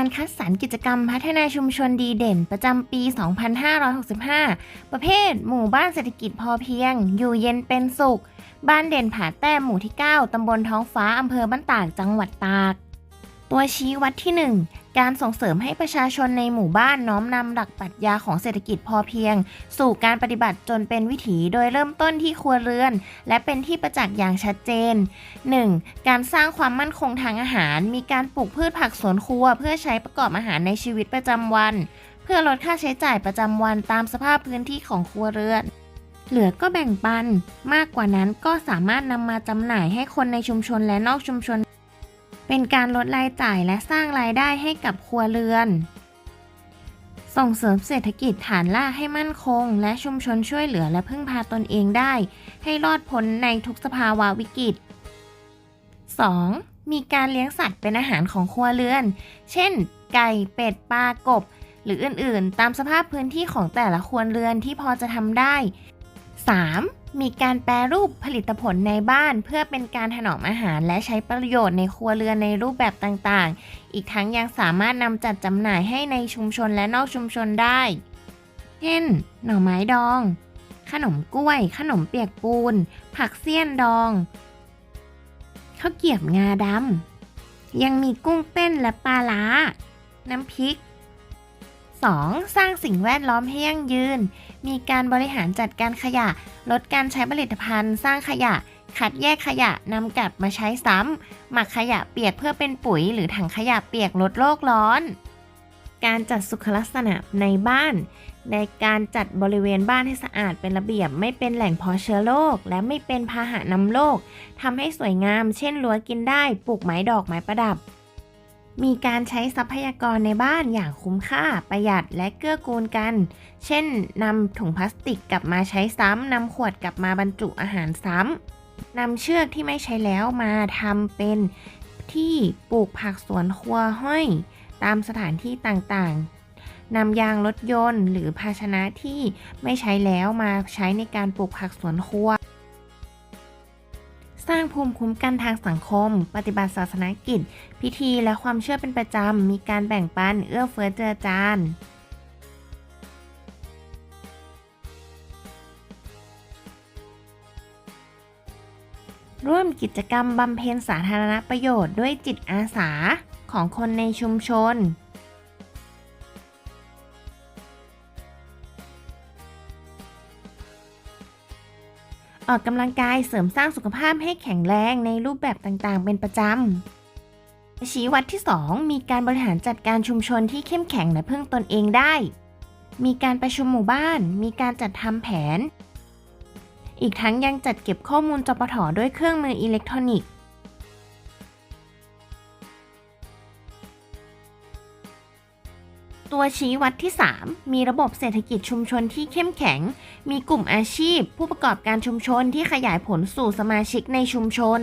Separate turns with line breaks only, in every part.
การคัดสรรกิจกรรมพัฒนาชุมชนดีเด่นประจำปี 2565 ประเภท หมู่บ้านเศรษฐกิจพอเพียง อยู่เย็นเป็นสุข บ้านเด่นผาแต้มหมู่ที่ 9 ตำบลท้องฟ้า อำเภอบ้านตาก จังหวัดตาก ตัวชี้วัดที่ 1การส่งเสริมให้ประชาชนในหมู่บ้านน้อมนำหลักปรัชญาของเศรษฐกิจพอเพียง สู่การปฏิบัติจนเป็นวิถีโดยเริ่มต้นที่ครัวเรือน และเป็นที่ประจักษ์อย่างชัดเจน 1. การสร้างความมั่นคงทางอาหาร มีการปลูกพืชผักสวนครัว เพื่อใช้ประกอบอาหารในชีวิตประจำวัน เพื่อลดค่าใช้จ่ายประจำวันตามสภาพพื้นที่ของครัวเรือนเหลือก็แบ่งปัน มากกว่านั้นก็สามารถนำมาจำหน่ายให้คนในชุมชนและนอกชุมชน เป็นการลดรายจ่ายและสร้างรายได้ให้กับครัวเรือน ส่งเสริมเศรษฐกิจฐานรากให้มั่นคง และชุมชนช่วยเหลือและพึ่งพาตนเองได้ ให้รอดพ้นในทุกสภาวะวิกฤต 2. มีการเลี้ยงสัตว์เป็นอาหารของครัวเรือน เช่น ไก่ เป็ด ปลา กบ หรืออื่น ๆ ตามสภาพพื้นที่ของแต่ละครัวเรือนที่พอจะทำได้ 3. มีการแปรรูปผลิตผลในบ้าน เพื่อเป็นการถนอมอาหารและใช้ประโยชน์ในครัวเรือนในรูปแบบต่างๆ อีกทั้งยังสามารถนำจัดจำหน่ายให้ในชุมชนและนอกชุมชนได้ เช่น หน่อไม้ดอง ขนมกล้วย ขนมเปียกปูน ผักเสี้ยนดองข้าวเกรียบงาดำยังมีกุ้งเต้นและปลาล้า น้ำพริก 2. สร้างสิ่งแวดล้อมให้ยั่งยืน มีการบริหารจัดการขยะ ลดการใช้ผลิตภัณฑ์ สร้างขยะ คัดแยกขยะนำกลับมาใช้ซ้ำหมักขยะเปียกเพื่อเป็นปุ๋ย หรือถังขยะเปียกลดโลกร้อน การจัดสุขลักษณะในบ้าน ในการจัดบริเวณบ้านให้สะอาดเป็นระเบียบ ไม่เป็นแหล่งเพาะเชื้อโรคและไม่เป็นพาหะนำโรคทำให้สวยงาม เช่นรั้วกินได้ปลูกไม้ดอกไม้ประดับ มีการใช้ทรัพยากรในบ้านอย่างคุ้มค่าประหยัดและเกื้อกูลกัน เช่นนำถุงพลาสติกกลับมาใช้ซ้ำนำขวดกลับมาบรรจุอาหารซ้ำนำเชือกที่ไม่ใช้แล้วมาทำเป็นที่ปลูกผักสวนครัวห้อย ตามสถานที่ต่างๆนำยางรถยนต์หรือภาชนะที่ไม่ใช้แล้วมาใช้ในการปลูกผักสวนครัว สร้างภูมิคุ้มกันทางสังคม ปฏิบัติศาสนกิจ พิธีและความเชื่อเป็นประจำ มีการแบ่งปัน เอื้อเฟื้อเจือจานร่วมกิจกรรมบำเพ็ญสาธารณประโยชน์ด้วยจิตอาสาของคนในชุมชน ออกกำลังกายเสริมสร้างสุขภาพให้แข็งแรงในรูปแบบต่างๆ เป็นประจำ ชี้วัดที่ 2 มีการบริหารจัดการชุมชนที่เข้มแข็งและพึ่งตนเองได้ มีการประชุมหมู่บ้าน มีการจัดทำแผน อีกทั้งยังจัดเก็บข้อมูลจปทด้วยเครื่องมืออิเล็กทรอนิกส์ ตัวชี้วัดที่ 3 มีระบบเศรษฐกิจชุมชนที่เข้มแข็ง มีกลุ่มอาชีพ ผู้ประกอบการชุมชนที่ขยายผลสู่สมาชิกในชุมชน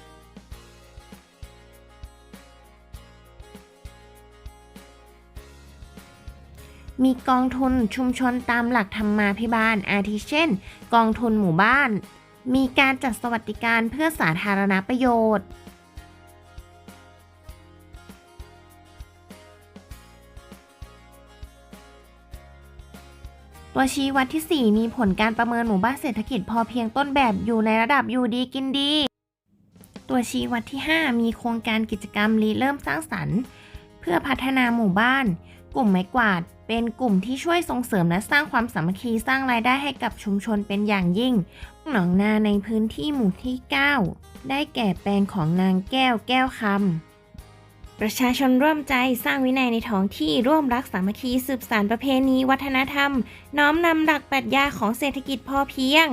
มีกองทุนชุมชนตามหลักธรรมาภิบาล อาทิเช่น กองทุนหมู่บ้าน มีการจัดสวัสดิการเพื่อสาธารณประโยชน์ ตัวชี้วัดที่ 4 มีผลการประเมินหมู่บ้านเศรษฐกิจพอเพียงต้นแบบอยู่ในระดับอยู่ดีกินดี ตัวชี้วัดที่ 5 มีโครงการกิจกรรมรีเริ่มสร้างสรรค์ เพื่อพัฒนาหมู่บ้าน กลุ่มไม้กวาด เป็นกลุ่มที่ช่วยส่งเสริมและสร้างความสามัคคีสร้างรายได้ให้กับชุมชนเป็นอย่างยิ่ง หนองนาในพื้นที่หมู่ที่ 9 ได้แก่แปลงของนางแก้วแก้วคำ ประชาชนร่วมใจสร้างวินัยในท้องที่ร่วมรักสามัคคีสืบสานประเพณี วัฒนธรรม น้อมนำหลักปรัชญาของเศรษฐกิจพอเพียง